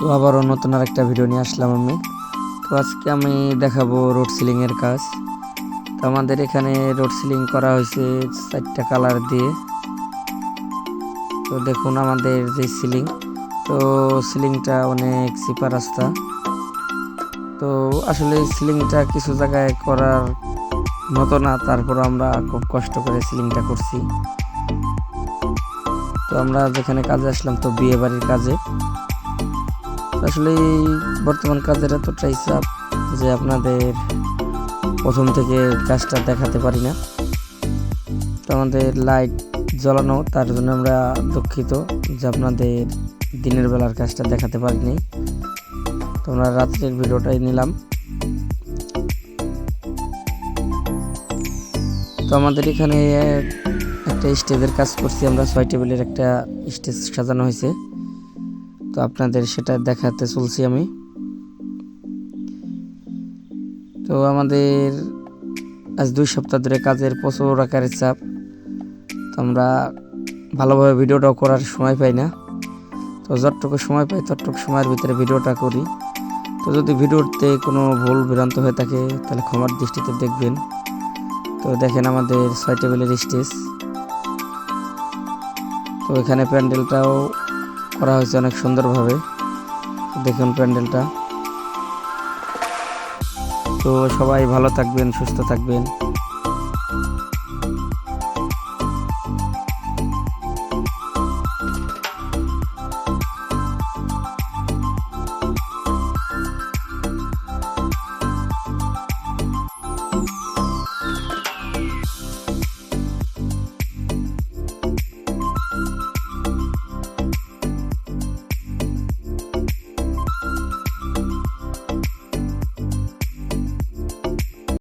তো আবারও নতুন আর একটা ভিডিও নিয়ে আসলাম আমি। তো আজকে আমি দেখাবো রোড সিলিংয়ের কাজ। তো আমাদের এখানে রোড সিলিং করা হয়েছে চারটা কালার দিয়ে। তো দেখুন আমাদের যে সিলিং তো সিলিংটা অনেক চিপা রাস্তা। তো আসলে সিলিংটা কিছু জায়গায় করার মতো না তারপর আমরা খুব কষ্ট করে সিলিংটা করছি। তো আমরা যেখানে কাজে আসলাম তো বিয়ে বাড়ির কাজে। আসলে বর্তমান কাজের এতটাই চাপ যে আপনাদের প্রথম থেকে কাজটা দেখাতে পারি না। তো আমাদের লাইট জ্বালানো, তার জন্য আমরা দুঃখিত যে আপনাদের দিনের বেলার কাজটা দেখাতে পারিনি। তো আমরা রাত্রের ভিডিওটাই নিলাম। তো আমাদের এখানে একটা স্টেজের কাজ করছি, আমরা ছয় টেবিলের একটা স্টেজ সাজানো হয়েছে। তো আপনাদের সেটা দেখাতে চলছি আমি। তো আমাদের আজ দুই সপ্তাহ ধরে কাজের প্রচুর আকারের চাপ। তো আমরা ভালোভাবে ভিডিওটাও করার সময় পাই না। তো যতটুকু সময় পাই ততটুকু সময়ের ভিতরে ভিডিওটা করি। তো যদি ভিডিওতে কোনো ভুল ভ্রান্ত হয়ে থাকে তাহলে ক্ষমার দৃষ্টিতে দেখবেন। তো দেখেন আমাদের ছয় টেবিলের স্টেজ। তো এখানে প্যান্ডেলটাও করা হয়েছে অনেক সুন্দরভাবে দেখুন প্যান্ডেলটা। তো সবাই ভালো থাকবেন সুস্থ থাকবেন।